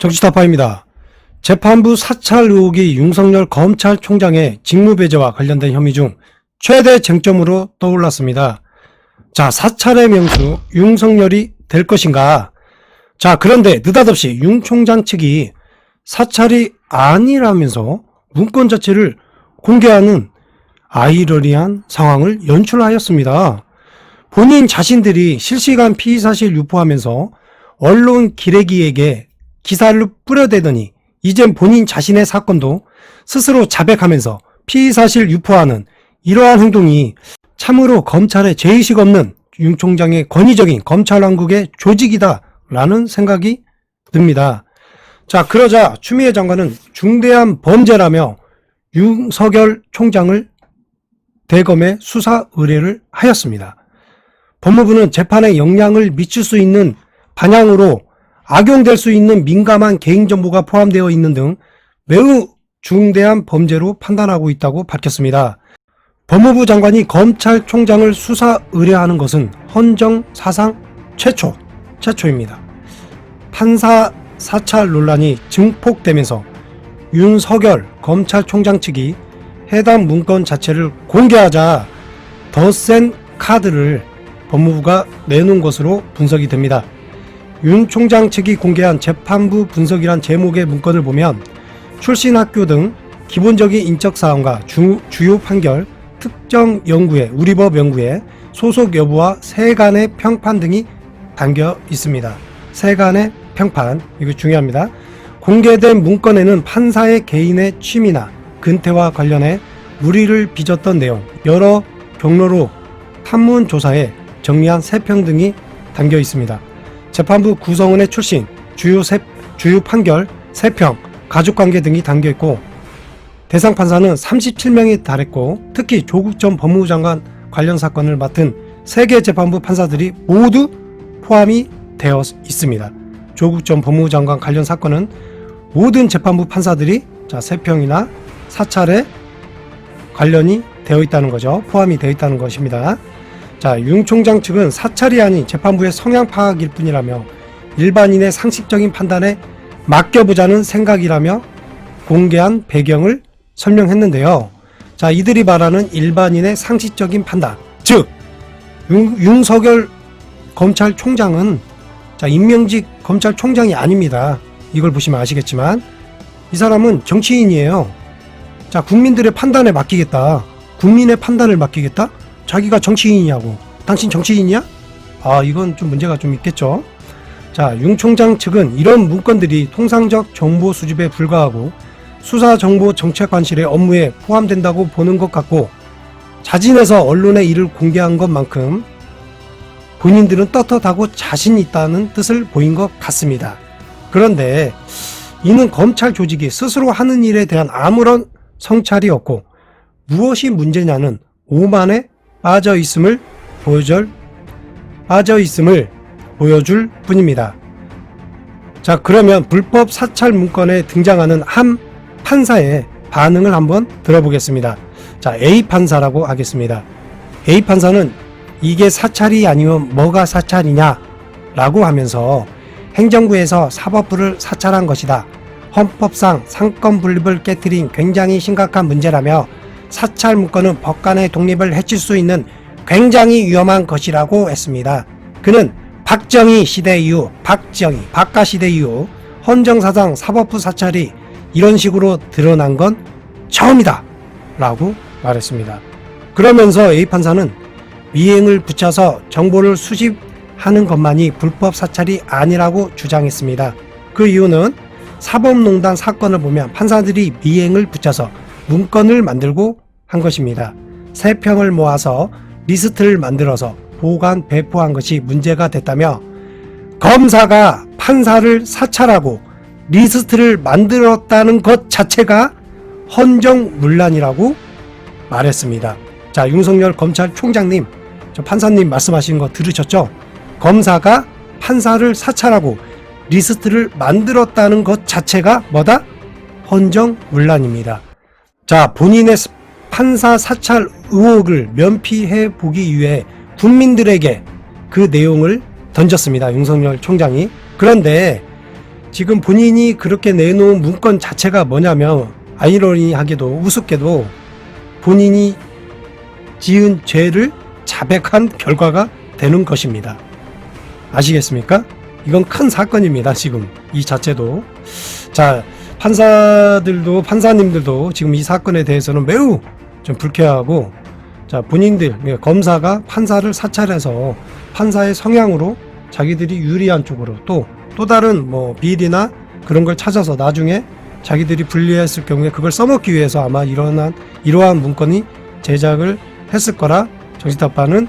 정치타파입니다. 재판부 사찰 의혹이 윤석열 검찰총장의 직무배제와 관련된 혐의 중 최대 쟁점으로 떠올랐습니다. 자, 사찰의 명수 윤석열이 될 것인가? 자, 그런데 느닷없이 윤 총장 측이 사찰이 아니라면서 문건 자체를 공개하는 아이러니한 상황을 연출하였습니다. 본인 자신들이 실시간 피의 사실 유포하면서 언론 기레기에게 기사를 뿌려대더니 이젠 본인 자신의 사건도 스스로 자백하면서 피의사실 유포하는 이러한 행동이 참으로 검찰에 죄의식 없는 윤 총장의 권위적인 검찰 왕국의 조직이다라는 생각이 듭니다. 자, 그러자 추미애 장관은 중대한 범죄라며 윤석열 총장을 대검에 수사 의뢰를 하였습니다. 법무부는 재판에 영향을 미칠 수 있는 반향으로 악용될 수 있는 민감한 개인정보가 포함되어 있는 등 매우 중대한 범죄로 판단하고 있다고 밝혔습니다. 법무부 장관이 검찰총장을 수사 의뢰하는 것은 헌정 사상 최초, 최초입니다. 판사 사찰 논란이 증폭되면서 윤석열 검찰총장 측이 해당 문건 자체를 공개하자 더 센 카드를 법무부가 내놓은 것으로 분석이 됩니다. 윤 총장 측이 공개한 재판부 분석이란 제목의 문건을 보면 출신 학교 등 기본적인 인적 사항과 주, 주요 판결, 특정 연구회, 우리 법 연구회, 소속 여부와 세간의 평판 등이 담겨 있습니다. 세간의 평판, 이거 중요합니다. 공개된 문건에는 판사의 개인의 취미나 근태와 관련해 무리를 빚었던 내용, 여러 경로로 판문 조사에 정리한 세평 등이 담겨 있습니다. 재판부 구성원의 출신, 주요 세, 주요 판결, 세평, 가족관계 등이 담겨 있고 대상 판사는 37명에 달했고 특히 조국 전 법무부 장관 관련 사건을 맡은 세계 재판부 판사들이 모두 포함이 되어 있습니다. 조국 전 법무부 장관 관련 사건은 모든 재판부 판사들이 자 세평이나 사찰에 관련이 되어 있다는 거죠. 포함이 되어 있다는 것입니다. 자, 윤 총장 측은 사찰이 아닌 재판부의 성향 파악일 뿐이라며 일반인의 상식적인 판단에 맡겨보자는 생각이라며 공개한 배경을 설명했는데요. 자, 이들이 말하는 일반인의 상식적인 판단. 즉, 윤, 윤석열 검찰총장은 자, 임명직 검찰총장이 아닙니다. 이걸 보시면 아시겠지만 이 사람은 정치인이에요. 자, 국민들의 판단에 맡기겠다. 국민의 판단을 맡기겠다? 자기가 정치인이냐고. 당신 정치인이야? 아, 이건 좀 문제가 좀 있겠죠. 자, 윤 총장 측은 이런 문건들이 통상적 정보 수집에 불과하고 수사 정보 정책관실의 업무에 포함된다고 보는 것 같고 자진해서 언론에 이를 공개한 것만큼 본인들은 떳떳하고 자신 있다는 뜻을 보인 것 같습니다. 그런데 이는 검찰 조직이 스스로 하는 일에 대한 아무런 성찰이 없고 무엇이 문제냐는 오만에 빠져 있음을 보여줄 빠져 있음을 보여줄 뿐입니다. 자, 그러면 불법 사찰 문건에 등장하는 한 판사의 반응을 한번 들어보겠습니다. 자, A 판사라고 하겠습니다. A 판사는 이게 사찰이 아니면 뭐가 사찰이냐? 라고 하면서 행정부에서 사법부를 사찰한 것이다. 헌법상 상권 분립을 깨뜨린 굉장히 심각한 문제라며 사찰 문건은 법관의 독립을 해칠 수 있는 굉장히 위험한 것이라고 했습니다. 그는 박정희 시대 이후, 박정희, 박가 시대 이후 헌정사상 사법부 사찰이 이런 식으로 드러난 건 처음이다. 라고 말했습니다. 그러면서 A 판사는 미행을 붙여서 정보를 수집하는 것만이 불법 사찰이 아니라고 주장했습니다. 그 이유는 사법농단 사건을 보면 판사들이 미행을 붙여서 문건을 만들고 한 것입니다. 세 평을 모아서 리스트를 만들어서 보관 배포한 것이 문제가 됐다며 검사가 판사를 사찰하고 리스트를 만들었다는 것 자체가 헌정문란이라고 말했습니다. 자, 윤석열 검찰총장님, 저 판사님 말씀하신 거 들으셨죠? 검사가 판사를 사찰하고 리스트를 만들었다는 것 자체가 뭐다? 헌정문란입니다. 자, 본인의 판사 사찰 의혹을 면피해 보기 위해 국민들에게 그 내용을 던졌습니다. 윤석열 총장이. 그런데 지금 본인이 그렇게 내놓은 문건 자체가 뭐냐면 아이러니하게도 우습게도 본인이 지은 죄를 자백한 결과가 되는 것입니다. 아시겠습니까? 이건 큰 사건입니다. 지금 이 자체도 자 판사들도 판사님들도 지금 이 사건에 대해서는 매우 좀 불쾌하고 자 본인들 그러니까 검사가 판사를 사찰해서 판사의 성향으로 자기들이 유리한 쪽으로 또또 다른 뭐 비리나 그런 걸 찾아서 나중에 자기들이 불리했을 경우에 그걸 써먹기 위해서 아마 이러한 이러한 문건이 제작을 했을 거라 정치타파는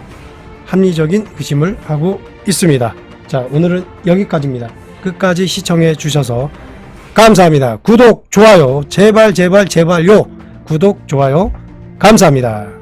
합리적인 의심을 하고 있습니다. 자 오늘은 여기까지입니다. 끝까지 시청해 주셔서 감사합니다. 구독 좋아요 제발 제발 제발요 구독 좋아요 감사합니다.